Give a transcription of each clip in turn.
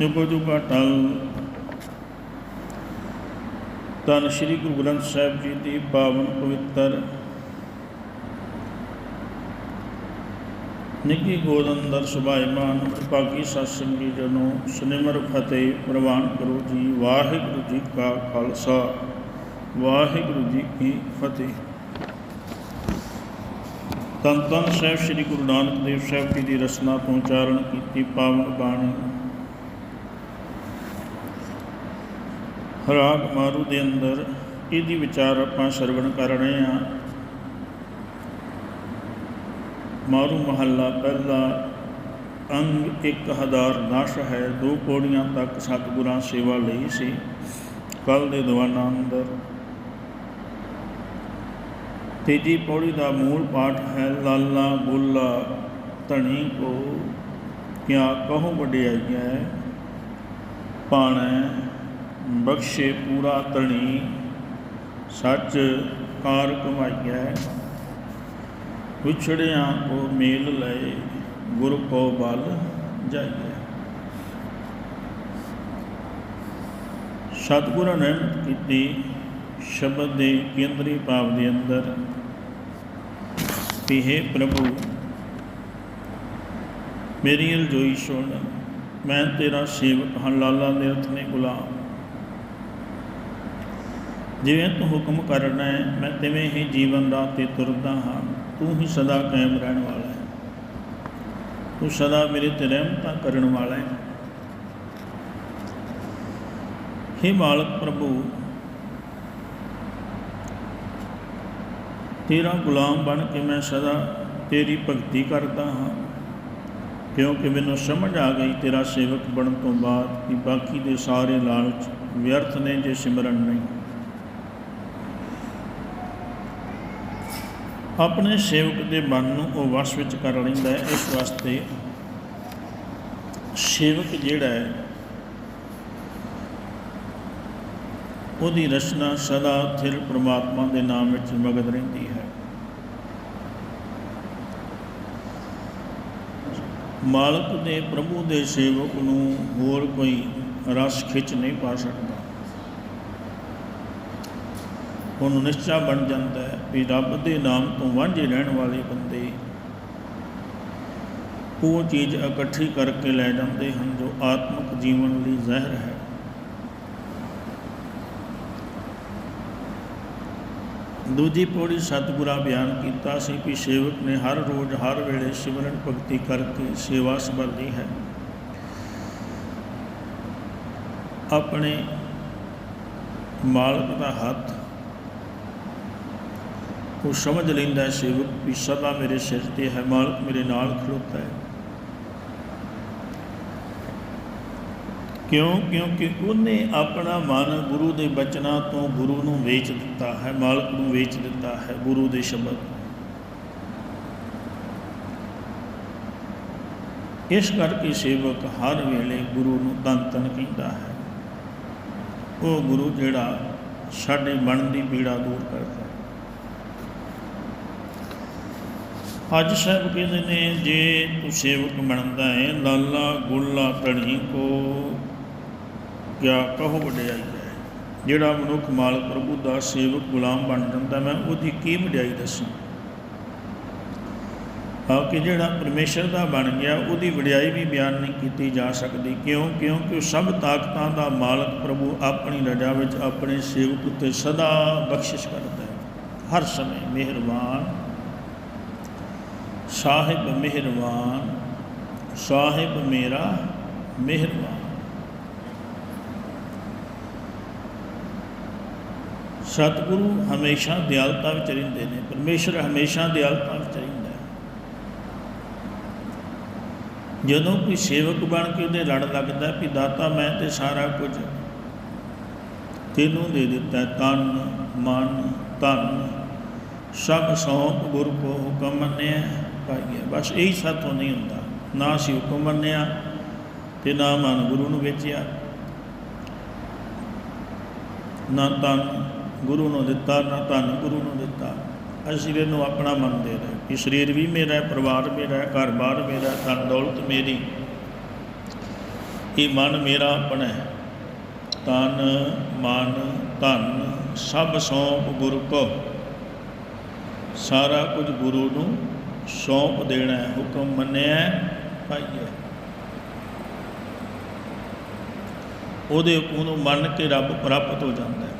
ਜੁਗੋ ਜੁਗਾ ਟਲ। ਤਨ ਸ੍ਰੀ ਗੁਰੂ ਗ੍ਰੰਥ ਸਾਹਿਬ ਜੀ ਦੀ ਪਾਵਨ ਪਵਿੱਤਰ ਨਿੱਕੀ ਗੋਦ ਅੰਦਰ ਸੁਭਾਇਮਾਨ ਭਾਗੀ ਸਤਸੰਗੀ ਜਨੋ ਸੁਨਿਮਰ ਫਤਿਹ ਪ੍ਰਵਾਨ ਕਰੋ ਜੀ। ਵਾਹਿਗੁਰੂ ਜੀ ਕਾ ਖਾਲਸਾ, ਵਾਹਿਗੁਰੂ ਜੀ ਕੀ ਫਤਿਹ। ਤਨ ਤਨ ਸਾਹਿਬ, ਸ੍ਰੀ ਗੁਰੂ ਨਾਨਕ ਦੇਵ ਸਾਹਿਬ ਜੀ ਦੀ ਰਚਨਾ ਤੋਂ ਉਚਾਰਨ ਕੀਤੀ ਪਾਵਨ ਬਾਣੀ। ਰਾਗ ਮਾਰੂ ਦੇ ਅੰਦਰ ਇਹਦੀ ਵਿਚਾਰ ਆਪਾਂ ਸਰਵਣ ਕਰ ਰਹੇ ਹਾਂ। ਮਾਰੂ ਮਹੱਲਾ ਪਹਿਲਾ ਅੰਗ ਇੱਕ ਹਜ਼ਾਰ ਦਸ ਹੈ, ਦੋ ਪੌੜੀਆਂ ਤੱਕ ਸਤਿਗੁਰਾਂ ਸੇਵਾ ਲਈ ਸੀ। ਕੱਲ ਦੇ ਦੀਵਾਨਾਂ ਅੰਦਰ ਤੀਜੀ ਪੌੜੀ ਦਾ ਮੂਲ ਪਾਠ ਹੈ, ਲਾਲਾ ਬੁੱਲਾ ਧਣੀ ਕੋ, ਕਿਆ ਕਹੋ ਵਡਿਆਈਐ, ਪਾਣੈ ਬਖਸ਼ੇ ਪੂਰਾ ਧਣੀ ਸੱਚ ਕਾਰ ਕਮਾਈਐ। ਵਿਛੜਿਆ ਕੋ ਮੇਲ ਲਏ, ਗੁਰ ਕੋ ਬਲ ਜਾਈਐ। ਸਤਿਗੁਰਾਂ ਨੇ ਕੀਤੀ, ਸ਼ਬਦ ਦੇ ਕੇਂਦਰੀ ਭਾਵ ਦੇ ਅੰਦਰ ਕਿ ਹੈ ਪ੍ਰਭੂ ਮੇਰੀ ਅਲਜੋਈ ਸੁਣ, ਮੈਂ ਤੇਰਾ ਸੇਵਕ ਹਾਂ, ਲਾਲਾ ਨਿਰਥ ਨੇ ਗੁਲਾਮ। ਜਿਵੇਂ ਤੂੰ ਹੁਕਮ ਕਰਨਾ ਹੈ, ਮੈਂ ਤਿਵੇਂ ਹੀ ਜੀਵਨ ਰਾਹ ਤੇ ਤੁਰਦਾ ਹਾਂ, ਤੂੰ ਹੀ ਸਦਾ ਕਾਇਮ ਰਹਿਣ ਵਾਲਾ ਹੈ। ਤੂੰ ਸਦਾ ਮੇਰੇ ਤੇ ਰਹਿਮਤਾਂ ਕਰਨ ਵਾਲਾ ਹੈ। हे ਮਾਲਕ ਪ੍ਰਭੂ, ਤੇਰਾ ਗੁਲਾਮ ਬਣ ਕੇ ਮੈਂ ਸਦਾ ਤੇਰੀ ਭਗਤੀ ਕਰਦਾ ਹਾਂ। ਕਿਉਂਕਿ ਮੈਨੂੰ ਸਮਝ ਆ ਗਈ ਤੇਰਾ ਸੇਵਕ ਬਣਨ ਤੋਂ ਬਾਅਦ ਕਿ ਬਾਕੀ ਦੇ ਸਾਰੇ ਲਾਲਚ ਵਿਅਰਥ ਨੇ, ਜੇ ਸਿਮਰਨ ਨਹੀਂ। ਆਪਣੇ ਸੇਵਕ ਦੇ ਮਨ ਨੂੰ ਉਹ ਵਸ ਵਿੱਚ ਕਰ ਲੈਂਦਾ ਹੈ, ਇਸ ਵਾਸਤੇ ਸੇਵਕ ਜਿਹੜਾ ਹੈ, ਉਹਦੀ ਰਚਨਾ ਸਦਾ ਥਿਰ ਪ੍ਰਮਾਤਮਾ ਦੇ ਨਾਮ ਵਿੱਚ ਮਗਨ ਰਹਿੰਦੀ ਹੈ। ਮਾਲਕ ਦੇ ਪ੍ਰਭੂ ਦੇ ਸੇਵਕ ਨੂੰ ਹੋਰ ਕੋਈ ਰਸ ਖਿੱਚ ਨਹੀਂ ਪਾ ਸਕਦਾ। ਉਹਨੂੰ ਨਿਸ਼ਚਾ ਬਣ ਜਾਂਦਾ ਹੈ। ਵੀ ਰੱਬ ਦੇ ਨਾਮ ਤੋਂ ਵਾਂਝੇ ਰਹਿਣ ਵਾਲੇ ਬੰਦੇ ਉਹ ਚੀਜ਼ ਇਕੱਠੀ ਕਰਕੇ ਲੈ ਜਾਂਦੇ ਹਨ ਜੋ ਆਤਮਿਕ ਜੀਵਨ ਲਈ ਜ਼ਹਿਰ ਹੈ। ਦੂਜੀ ਪੌੜੀ ਸਤਿਗੁਰਾਂ ਬਿਆਨ ਕੀਤਾ ਸੀ ਕਿ ਸੇਵਕ ਨੇ ਹਰ ਰੋਜ਼ ਹਰ ਵੇਲੇ ਸਿਮਰਨ ਭਗਤੀ ਕਰਕੇ ਸੇਵਾ ਸੰਭਾਲੀ ਹੈ। ਆਪਣੇ ਮਾਲਕ ਦਾ ਹੱਥ ਉਹ ਸਮਝ ਲੈਂਦਾ ਹੈ ਸੇਵਕ ਵੀ ਸਦਾ ਮੇਰੇ ਸਿਰ ਤੇ ਹੈ, ਮਾਲਕ ਮੇਰੇ ਨਾਲ ਖਲੋਤਾ ਹੈ। ਕਿਉਂ? ਕਿਉਂਕਿ ਉਹਨੇ ਆਪਣਾ ਮਨ ਗੁਰੂ ਦੇ ਬਚਨਾਂ ਤੋਂ ਗੁਰੂ ਨੂੰ ਵੇਚ ਦਿੱਤਾ ਹੈ, ਮਾਲਕ ਨੂੰ ਵੇਚ ਦਿੱਤਾ ਹੈ, ਗੁਰੂ ਦੇ ਸ਼ਬਦ। ਇਸ ਕਰਕੇ ਸੇਵਕ ਹਰ ਵੇਲੇ ਗੁਰੂ ਨੂੰ ਤਨ ਤਨ ਕਹਿੰਦਾ ਹੈ। ਉਹ ਗੁਰੂ ਜਿਹੜਾ ਸਾਡੇ ਮਨ ਦੀ ਪੀੜਾ ਦੂਰ ਕਰਦਾ ਹੈ ਅੱਜ ਸਾਹਿਬ ਕਹਿੰਦੇ ਨੇ, ਜੇ ਤੂੰ ਸੇਵਕ ਬਣਦਾ ਹੈ, ਲਾਲਾ ਗੁੱਲਾ ਤਣੀ ਕੋ। ਕਿਆ ਕਹੋ ਵਡਿਆਈ ਹੈ? ਜਿਹੜਾ ਮਨੁੱਖ ਮਾਲਕ ਪ੍ਰਭੂ ਦਾ ਸੇਵਕ ਗੁਲਾਮ ਬਣ ਜਾਂਦਾ, ਮੈਂ ਉਹਦੀ ਕੀ ਵਡਿਆਈ ਦੱਸਾਂ? ਆ ਕਿ ਜਿਹੜਾ ਪਰਮੇਸ਼ਰ ਦਾ ਬਣ ਗਿਆ, ਉਹਦੀ ਵਡਿਆਈ ਵੀ ਬਿਆਨ ਨਹੀਂ ਕੀਤੀ ਜਾ ਸਕਦੀ। ਕਿਉਂ? ਕਿਉਂਕਿ ਉਹ ਸਭ ਤਾਕਤਾਂ ਦਾ ਮਾਲਕ ਪ੍ਰਭੂ ਆਪਣੀ ਰਜਾ ਵਿੱਚ ਆਪਣੇ ਸੇਵਕ ਉੱਤੇ ਸਦਾ ਬਖਸ਼ਿਸ਼ ਕਰਦਾ ਹੈ। ਹਰ ਸਮੇਂ ਮਿਹਰਬਾਨ। ਸਾਹਿਬ ਮਿਹਰਬਾਨ, ਸਾਹਿਬ ਮੇਰਾ ਮਿਹਰਬਾਨ। ਸਤਿਗੁਰੂ ਹਮੇਸ਼ਾ ਦਿਆਲਤਾ ਵਿੱਚ ਰਹਿੰਦੇ ਨੇ, ਪਰਮੇਸ਼ਰ ਹਮੇਸ਼ਾ ਦਿਆਲਤਾ ਵਿੱਚ ਰਹਿੰਦਾ ਹੈ। ਜਦੋਂ ਕੋਈ ਸੇਵਕ ਬਣ ਕੇ ਉਹਦੇ ਲੜ ਲੱਗਦਾ, ਵੀ ਦਾਤਾ ਮੈਂ ਤੇ ਸਾਰਾ ਕੁਝ ਤੈਨੂੰ ਦੇ ਦਿੱਤਾ, ਤਨ, ਮਨ, ਧਨ, ਸਭ ਸੌਂਪ ਗੁਰ ਕੋ ਹੁਕਮ ਮੰਨਿਆ। ਪਾਈਏ ਬਸ ਇਹੀ ਸਾਥੋਂ ਨਹੀਂ ਹੁੰਦਾ। ਨਾ ਅਸੀਂ ਹੁਕਮ ਮੰਨਿਆ ਤੇ ਨਾ ਮਨ ਗੁਰੂ ਨੂੰ ਵੇਚਿਆ। ਨਾ ਤਨ ਗੁਰੂ ਨੂੰ ਦਿੱਤਾ, ਨਾ ਧਨ ਗੁਰੂ ਨੂੰ ਦਿੱਤਾ। ਅਸੀਂ ਇਹਨੂੰ ਆਪਣਾ ਮੰਨਦੇ ਰਹੇ ਕਿ ਸਰੀਰ ਵੀ ਮੇਰਾ ਹੈ, ਪਰਿਵਾਰ ਮੇਰਾ ਹੈ ਘਰ-ਬਾਰ ਮੇਰਾ ਧਨ ਦੌਲਤ ਮੇਰੀ। ਇਹ ਮਨ ਮੇਰਾ ਆਪਣਾ ਹੈ। ਤਨ ਮਨ, ਧਨ ਸਭ ਸੌਂਪ ਗੁਰੂ ਕੋ। ਸਾਰਾ ਕੁਝ ਗੁਰੂ ਨੂੰ ਸੌਂਪ ਦੇਣਾ ਹੈ, ਹੁਕਮ ਮੰਨਿਆ ਪਾਈਏ ਉਹਦੇ ਹੁਕਮ ਮੰਨ ਕੇ ਰੱਬ ਪ੍ਰਾਪਤ ਹੋ ਜਾਂਦਾ ਹੈ।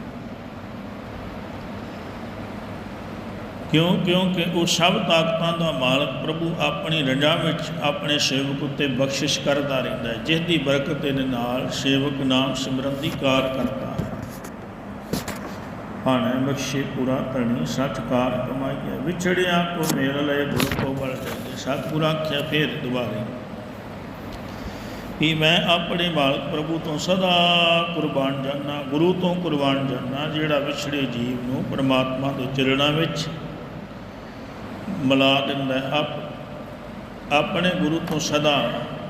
ਕਿਉਂ? ਕਿਉਂਕਿ ਉਹ ਸਭ ਤਾਕਤਾਂ ਦਾ ਮਾਲਕ ਪ੍ਰਭੂ ਆਪਣੀ ਰਜਾ ਵਿੱਚ ਆਪਣੇ ਸੇਵਕ ਉੱਤੇ ਬਖਸ਼ਿਸ਼ ਕਰਦਾ ਰਹਿੰਦਾ ਹੈ, ਜਿਸ ਦੀ ਬਰਕਤ ਦੇ ਨਾਲ ਸੇਵਕ ਨਾਮ ਸਿਮਰਨ ਦੀ ਕਾਰ ਕਰਦਾ ਭਾਣੇ ਬਖਸ਼ੇ ਪੂਰਾ, ਧਣੀ ਸੱਚ ਕਾਰ ਕਮਾਈਏ ਵਿਛੜਿਆ ਕੋ ਮੇਲ ਲਏ ਗੁਰੂ ਕੋ ਬਲ ਜਾਂਦੇ, ਸਤਿਗੁਰ ਆਖਿਆ, ਫੇਰ ਦੁਬਾਰੇ। ਕਿ ਮੈਂ ਆਪਣੇ ਮਾਲਕ ਪ੍ਰਭੂ ਤੋਂ ਸਦਾ ਕੁਰਬਾਨ ਜਾਨਾ ਗੁਰੂ ਤੋਂ ਕੁਰਬਾਨ ਜਾਨਾ ਜਿਹੜਾ ਵਿਛੜੇ ਜੀਵ ਨੂੰ ਪਰਮਾਤਮਾ ਦੇ ਚਰਨਾਂ ਵਿੱਚ ਮਿਲਾ ਦਿੰਦਾ ਆਪ ਆਪਣੇ ਗੁਰੂ ਤੋਂ ਸਦਾ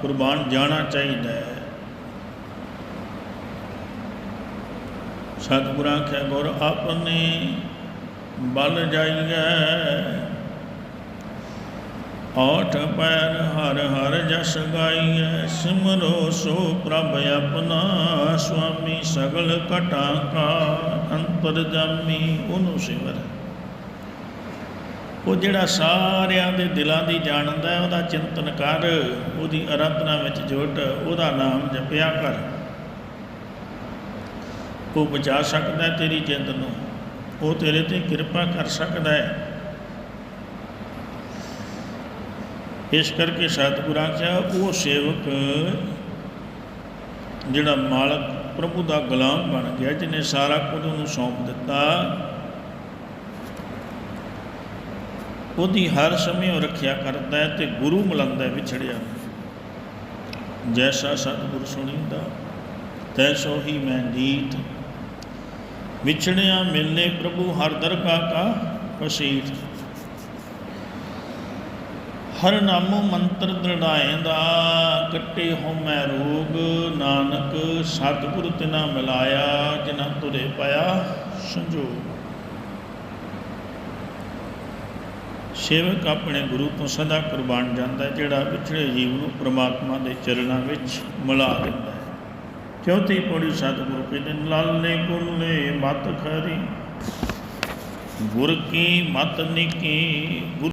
ਕੁਰਬਾਨ ਜਾਣਾ ਚਾਹੀਦਾ ਹੈ। ਸਤਿਗੁਰ ਆਖਿਆ ਗੁਰ ਆਪਣੇ ਬਲ ਜਾਈਐ। ਆਠ ਪੈਰ ਹਰ ਹਰ ਜਸ ਗਾਈਐ। ਸਿਮਰੋ ਸੋ ਪ੍ਰਭ ਆਪਣਾ, ਸੁਆਮੀ ਸਗਲ ਘਟਾ ਕਾ ਅੰਤਰ ਜਾਮੀ ਉਹਨੂੰ ਸਿਮਰ। ਉਹ ਜਿਹੜਾ ਸਾਰਿਆਂ ਦੇ ਦਿਲਾਂ ਦੀ ਜਾਣਦਾ ਹੈ, ਉਹਦਾ ਚਿੰਤਨ ਕਰ, ਉਹਦੀ ਅਰਾਧਨਾ ਵਿੱਚ ਜੁਟ, ਉਹਦਾ ਨਾਮ ਜਪਿਆ ਕਰ। ਉਹ ਬਚਾ ਸਕਦਾ ਤੇਰੀ ਜਿੰਦ ਨੂੰ। ਉਹ ਤੇਰੇ ਤੇ ਕਿਰਪਾ ਕਰ ਸਕਦਾ ਹੈ। ਇਸ ਕਰਕੇ ਸਤਿਗੁਰਾਂ ਆਖਿਆ ਉਹ ਸੇਵਕ ਜਿਹੜਾ ਮਾਲਕ ਪ੍ਰਭੂ ਦਾ ਗੁਲਾਮ ਬਣ ਗਿਆ, ਜਿਹਨੇ ਸਾਰਾ ਕੁਝ ਉਹਨੂੰ ਸੌਂਪ ਦਿੱਤਾ, ਉਹਦੀ ਹਰ ਸਮੇਂ ਉਹ ਰੱਖਿਆ ਕਰਦਾ ਹੈ ਤੇ ਗੁਰੂ ਮਿਲੰਦਾ ਵਿਛੜਿਆ। ਜੈਸਾ ਸਤਿਗੁਰ ਸੁਣੀਂਦਾ, ਤੈਸੋ ਹੀ ਮੈਂ ਨੀਤ। ਵਿਛੜਿਆ ਮਿਲਨੇ ਪ੍ਰਭੂ ਹਰ ਦਰਗਾਹ ਕਾ ਵਸੀਤ ਹਰ ਨਾਮੋ ਮੰਤਰ ਦ੍ਰਿੜਾਏਂਦਾ ਕੱਟੇ ਹੋ ਮੈਂ ਰੋਗ। ਨਾਨਕ ਸਤਿਗੁਰ ਤਿਨਾ ਮਿਲਾਇਆ ਜਿਨਾ ਤੁਰੇ ਪਾਇਆ ਸੰਜੋਗ। ਸੇਵਕ ਆਪਣੇ ਗੁਰੂ ਤੋਂ ਸਦਾ ਕੁਰਬਾਨ ਜਾਂਦਾ ਹੈ, ਜਿਹੜਾ ਵਿਛੜੇ ਜੀਵ ਨੂੰ ਪ੍ਰਮਾਤਮਾ ਦੇ ਚਰਨਾਂ ਵਿੱਚ ਮਿਲਾ ਦਿੰਦਾ ਹੈ ਚੌਥੀ ਪੌੜੀ ਸਤਿਗੁਰੂ ਕਹਿੰਦੇ ਨੇ, ਲਾਲੇ ਕੁੱਲੇ ਮਤ ਖਰੀ? ਗੁਰ ਕੀ ਮਤ ਨਿਕੀ? ਗੁਰ